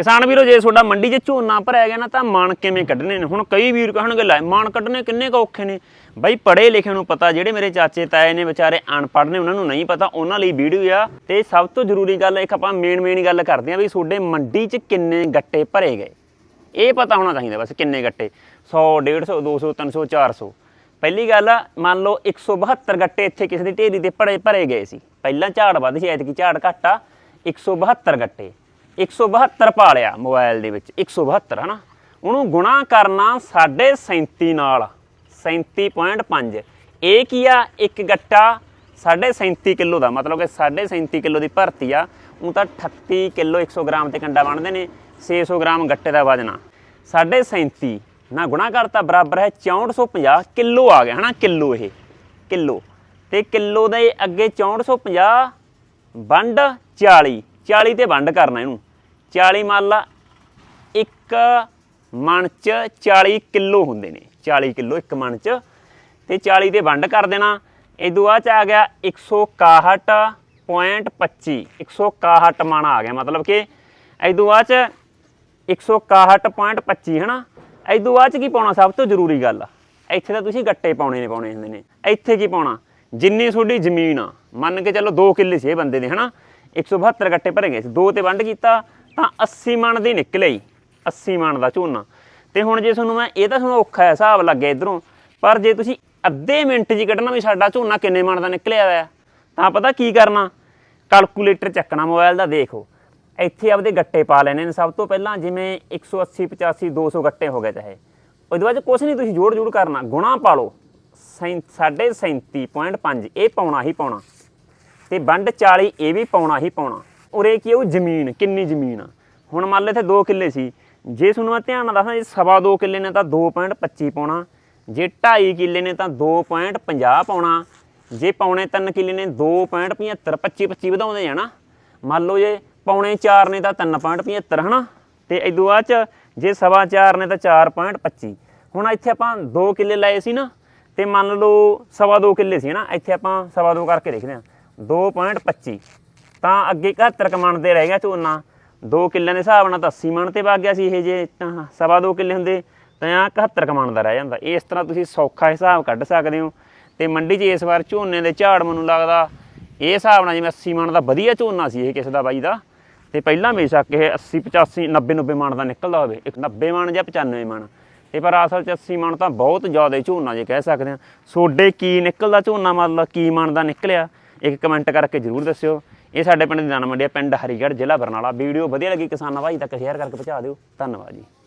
ਕਿਸਾਨ ਵੀਰੋ, ਜੇ ਤੁਹਾਡਾ ਮੰਡੀ 'ਚ ਝੋਨਾ ਭਰਿਆ ਗਿਆ ਨਾ, ਤਾਂ ਮਣ ਕਿਵੇਂ ਕੱਢਣੇ ਨੇ? ਹੁਣ ਕਈ ਵੀਰ ਕਹਿਣਗੇ, ਲੈ, ਮਣ ਕੱਢਣੇ ਕਿੰਨੇ ਕੁ ਔਖੇ ਨੇ? ਬਾਈ ਪੜੇ ਲਿਖੇ ਨੂੰ ਪਤਾ, ਜਿਹੜੇ ਮੇਰੇ ਚਾਚੇ ਤਾਏ ਨੇ ਵਿਚਾਰੇ ਅਨਪੜ੍ਹ ਨੇ, ਉਹਨਾਂ ਨੂੰ ਨਹੀਂ ਪਤਾ, ਉਹਨਾਂ ਲਈ ਵੀਡੀਓ ਆ। ਤੇ ਸਭ ਤੋਂ ਜ਼ਰੂਰੀ ਗੱਲ, ਇੱਕ ਆਪਾਂ ਮੇਨ ਮੇਨ ਗੱਲ ਕਰਦੇ ਆ ਵੀ ਤੁਹਾਡੇ ਮੰਡੀ 'ਚ ਕਿੰਨੇ ਗੱਟੇ ਭਰੇ ਗਏ? ਇਹ ਪਤਾ ਹੋਣਾ ਚਾਹੀਦਾ ਬਸ, ਕਿੰਨੇ ਗੱਟੇ? 100 150 200 300 400 ਪਹਿਲੀ ਗੱਲ, ਮੰਨ ਲਓ 172 ਗੱਟੇ ਇੱਥੇ ਕਿਸੇ ਦੀ ਢੇਰੀ ਤੇ ਭਰੇ ਭਰੇ ਗਏ ਸੀ। ਪਹਿਲਾਂ ਝਾੜ ਵੱਧ ਸੀ, ਐਤਕੀ ਝਾੜ ਘੱਟ ਆ। 172 ਗੱਟੇ। 172 ਪਾ ਲਿਆ ਮੋਬਾਈਲ ਦੇ ਵਿੱਚ 172 ਹਨਾ? ਉਹਨੂੰ ਗੁਣਾ ਕਰਨਾ 37.5 ਨਾਲ 37.5 ਇਹ ਕੀ ਆ? ਇੱਕ ਗੱਟਾ 37.5 ਕਿਲੋ ਦਾ, ਮਤਲਬ ਕਿ 37.5 ਕਿਲੋ ਦੀ ਭਰਤੀ ਆ। ਉਹ ਤਾਂ 38 ਕਿਲੋ 100 ਗ੍ਰਾਮ ਤੇ ਕੰਡਾ ਬਣਦੇ ਨੇ 600 ਗ੍ਰਾਮ ਗੱਟੇ ਦਾ ਵਜਨ ਆ। 37.5 ਨਾ ਗੁਣਾ ਕਰਤਾ, ਬਰਾਬਰ ਹੈ 6450 ਕਿਲੋ ਆ ਗਿਆ, ਹਨਾ? ਕਿਲੋ ਇਹ, ਕਿਲੋ। ਤੇ ਕਿਲੋ ਦੇ ਅੱਗੇ 6450 ਵੰਡ 40 40 ਤੇ ਵੰਡ ਕਰਨਾ ਇਹਨੂੰ। 40 ਮੰਨ ਇੱਕ ਮਣ ਚ 40 ਕਿਲੋ ਹੁੰਦੇ ਨੇ 40 ਕਿਲੋ ਇੱਕ ਮਣ ਚ। ਤੇ 40 ਤੇ ਵੰਡ ਕਰ ਦੇਣਾ। ਇਦੋਂ ਬਾਅਦ ਚ ਆ ਗਿਆ 161.25 161 ਮਣ ਆ ਗਿਆ। ਮਤਲਬ ਕਿ ਇਦੋਂ ਬਾਅਦ ਚ 161.25 ਹਨਾ? ਇਦੋਂ ਬਾਅਦ ਚ ਕੀ ਪਾਉਣਾ? ਸਭ ਤੋਂ ਜ਼ਰੂਰੀ ਗੱਲ ਇੱਥੇ ਤਾਂ ਤੁਸੀਂ ਗੱਟੇ ਪਾਉਣੇ ਨੇ, ਪਾਉਣੇ ਹੁੰਦੇ ਨੇ। ਇੱਥੇ ਕੀ ਪਾਉਣਾ? ਜਿੰਨੀ ਤੁਹਾਡੀ ਜ਼ਮੀਨ ਆ, ਮੰਨ ਕੇ ਚੱਲੋ 2 ਕਿੱਲੇ ਸੀ ਇਹ ਬੰਦੇ ਦੇ ਹਨਾ? 172 ਗੱਟੇ ਭਰੇ ਗਏ ਸੀ। ਦੋ ਤੇ ਵੰਡ ਕੀਤਾ ਤਾਂ 80 ਮਣ ਦੀ ਨਿਕਲੇ ਹੀ 80 ਮਣ ਦਾ ਝੋਨਾ। ਤੇ ਹੁਣ ਜੇ ਤੁਹਾਨੂੰ ਮੈਂ, ਇਹ ਤਾਂ ਤੁਹਾਨੂੰ ਔਖਾ ਹੈ ਹਿਸਾਬ ਲੱਗਿਆ ਇਧਰੋਂ, ਪਰ ਜੇ ਤੁਸੀਂ ਅੱਧੇ ਮਿੰਟ 'ਚ ਕੱਢਣਾ ਵੀ ਸਾਡਾ ਝੋਨਾ ਕਿੰਨੇ ਮਣ ਦਾ ਨਿਕਲਿਆ ਹੋਇਆ, ਤਾਂ ਪਤਾ ਕੀ ਕਰਨਾ? ਕੈਲਕੂਲੇਟਰ ਚੱਕਣਾ ਮੋਬਾਈਲ ਦਾ, ਦੇਖੋ। ਇੱਥੇ ਆਪਦੇ ਗੱਟੇ ਪਾ ਲੈਣੇ ਨੇ ਸਭ ਤੋਂ ਪਹਿਲਾਂ, ਜਿਵੇਂ 180 85 200 ਗੱਟੇ ਹੋ ਗਏ ਚਾਹੇ। ਉਹਦੇ ਬਾਅਦ 'ਚ ਕੁਛ ਨਹੀਂ, ਤੁਸੀਂ ਜੋੜ ਜੋੜ ਕਰਨਾ। ਗੁਣਾ ਪਾ ਲਓ। ਸੈਂ- ਸਾਢੇ 37.5 ਇਹ ਪਾਉਣਾ ਹੀ ਪਾਉਣਾ। ਤੇ ਵੰਡ 40 ਇਹ ਵੀ ਪਾਉਣਾ ਹੀ ਪਾਉਣਾ। ਉਰੇ ਕੀ ਆ, ਉਹ ਜ਼ਮੀਨ ਕਿੰਨੀ ਜ਼ਮੀਨ ਆ। ਹੁਣ ਮੰਨ ਲਓ ਇੱਥੇ 2 ਕਿੱਲੇ ਸੀ। ਜੇ ਤੁਹਾਨੂੰ ਮੈਂ ਧਿਆਨ ਨਾਲ ਦੱਸਾਂ ਜੇ ਸਵਾ 2 ਕਿੱਲੇ ਨੇ ਤਾਂ 2.25 ਪਾਉਣਾ। ਜੇ 2.5 ਕਿੱਲੇ ਨੇ ਤਾਂ 2.50 ਪਾਉਣਾ। ਜੇ ਪੌਣੇ 3 ਕਿੱਲੇ ਨੇ 2.75 25 25 ਵਧਾਉਂਦੇ ਜਾਣਾ ਮੰਨ ਲਓ ਜੇ ਪੌਣੇ 4 ਨੇ ਤਾਂ 3.75 ਹਨਾ? ਤੇ ਇਦੋਂ ਬਾਅਦ ਚ ਜੇ ਸਵਾ 4 ਨੇ ਤਾਂ 4.25 ਹੁਣ ਇੱਥੇ ਆਪਾਂ 2 ਕਿੱਲੇ ਲਏ ਸੀ ਨਾ ਤੇ ਮੰਨ ਲਓ ਸਵਾ 2 ਕਿੱਲੇ ਸੀ ਨਾ ਇੱਥੇ ਆਪਾਂ ਸਵਾ 2 ਕਰਕੇ ਦੇਖਦੇ ਹਾਂ। 2.25 ਤਾਂ ਅੱਗੇ 71 ਕਮਣ ਦੇ ਰਹਿ ਗਿਆ ਝੋਨਾ। 2 ਕਿੱਲਿਆਂ ਦੇ ਹਿਸਾਬ ਨਾਲ ਤਾਂ 80 ਮਣ ਤੇ ਵਗ ਗਿਆ ਸੀ ਇਹ ਜੇ, ਤਾਂ ਸਵਾ 2 ਕਿੱਲੇ ਹੁੰਦੇ, ਤਾਂ ਆ 71 ਕਮਣ ਦਾ ਰਹਿ ਜਾਂਦਾ। ਇਸ ਤਰ੍ਹਾਂ ਤੁਸੀਂ ਸੌਖਾ ਹਿਸਾਬ ਕੱਢ ਸਕਦੇ ਹੋ। ਤੇ ਮੰਡੀ 'ਚ ਇਸ ਵਾਰ ਝੋਨੇ ਦੇ ਝਾੜ ਮੈਨੂੰ ਲੱਗਦਾ, ਇਹ ਹਿਸਾਬ ਨਾਲ ਜਿਵੇਂ 80 ਮਣ ਦਾ ਵਧੀਆ ਝੋਨਾ ਸੀ ਇਹ ਕਿਸੇ ਦਾ ਬਾਈ ਦਾ, ਤੇ ਪਹਿਲਾਂ ਬੇਸ਼ੱਕ ਇਹ 80 85 90 90 ਮਣ ਦਾ ਨਿਕਲਦਾ ਹੋਵੇ। ਇੱਕ 90 ਮਣ ਜਾਂ 95 ਮਣ। ਤੇ ਪਰ ਅਸਲ 'ਚ 80 ਮਣ ਤਾਂ ਬਹੁਤ ਜ਼ਿਆਦਾ ਝੋਨਾ ਜੇ ਕਹਿ ਸਕਦੇ ਆ ਸੋਡੇ ਕੀ ਨਿਕਲਦਾ ਝੋਨਾ ਮਤਲਬ ਕੀ ਮਣ ਦਾ ਨਿਕਲਿਆ, ਇੱਕ ਕਮੈਂਟ ਕਰਕੇ ਜਰੂਰ ਦੱਸਿਓ। ਇਹ ਸਾਡੇ ਪਿੰਡ ਦੀ ਦਾਣਾ ਮੰਡੀ ਆ, ਪਿੰਡ ਹਰੀਗੜ੍ਹ, ਜ਼ਿਲ੍ਹਾ ਬਰਨਾਲਾ। ਵੀਡੀਓ ਵਧੀਆ ਲੱਗੀ ਕਿਸਾਨਾਂ ਭਾਈ ਤੱਕ ਸ਼ੇਅਰ ਕਰਕੇ ਪਹੁੰਚਾ ਦਿਓ। ਧੰਨਵਾਦ ਜੀ।